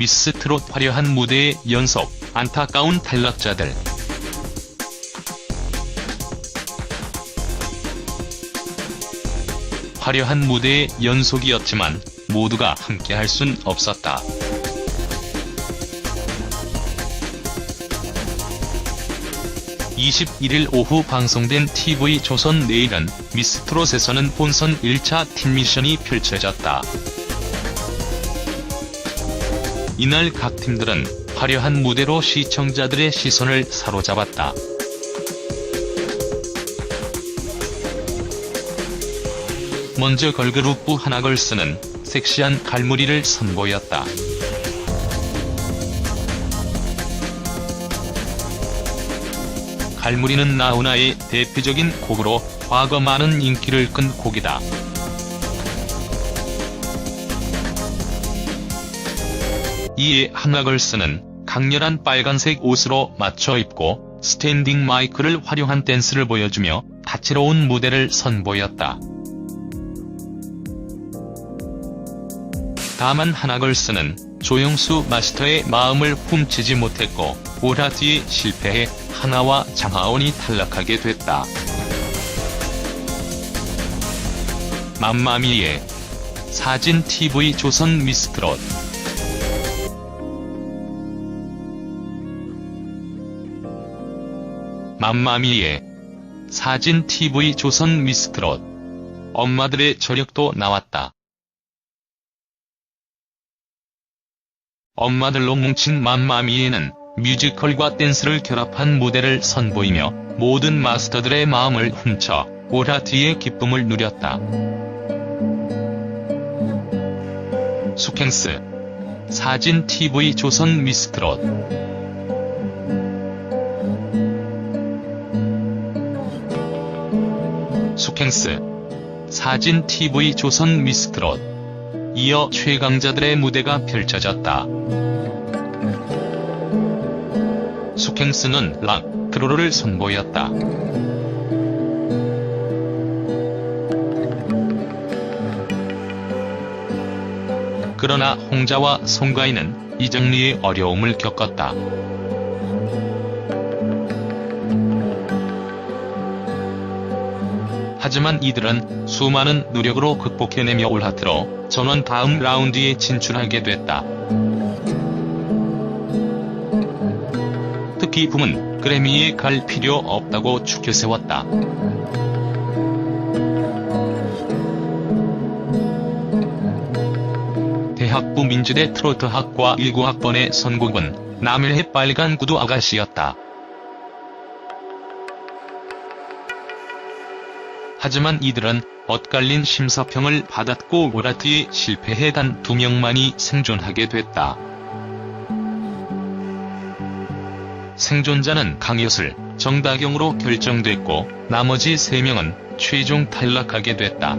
미스 트롯 화려한 무대의 연속, 안타까운 탈락자들. 화려한 무대의 연속이었지만 모두가 함께할 순 없었다. (21일) 오후 방송된 TV 조선 내일은 미스트롯에서는 본선 1차 팀 미션이 펼쳐졌다. 이날 각 팀들은 화려한 무대로 시청자들의 시선을 사로잡았다. 먼저 걸그룹 부 하나걸스는 섹시한 갈무리를 선보였다. 갈무리는 나훈아의 대표적인 곡으로 과거 많은 인기를 끈 곡이다. 이에 하나걸스는 강렬한 빨간색 옷으로 맞춰 입고 스탠딩 마이크를 활용한 댄스를 보여주며 다채로운 무대를 선보였다. 다만 하나걸스는 조영수 마스터의 마음을 훔치지 못했고 오라지에 실패해 하나와 장하온이 탈락하게 됐다. 맘마미의 사진 TV 조선 미스트롯 맘마미의 사진 TV 조선 미스트롯 엄마들의 저력도 나왔다. 엄마들로 뭉친 맘마미에는 뮤지컬과 댄스를 결합한 무대를 선보이며 모든 마스터들의 마음을 훔쳐 오라티의 기쁨을 누렸다. 수켄스 사진 TV 조선 미스트롯 수켄스 사진 TV 조선 미스트롯 이어 최강자들의 무대가 펼쳐졌다. 수켄스는 락, 프로를 선보였다. 그러나 홍자와 송가인은 이 정리의 어려움을 겪었다. 하지만 이들은 수많은 노력으로 극복해내며 올 하트로 전원 다음 라운드에 진출하게 됐다. 특히 붐은 그래미에 갈 필요 없다고 추켜세웠다. 대학부 민주대 트로트학과 19학번의 선곡은 남일해 빨간 구두 아가씨였다. 하지만 이들은 엇갈린 심사평을 받았고 오라트에 실패해 단두 명만이 생존하게 됐다. 생존자는 강효슬, 정다경으로 결정됐고 나머지 3명은 최종 탈락하게 됐다.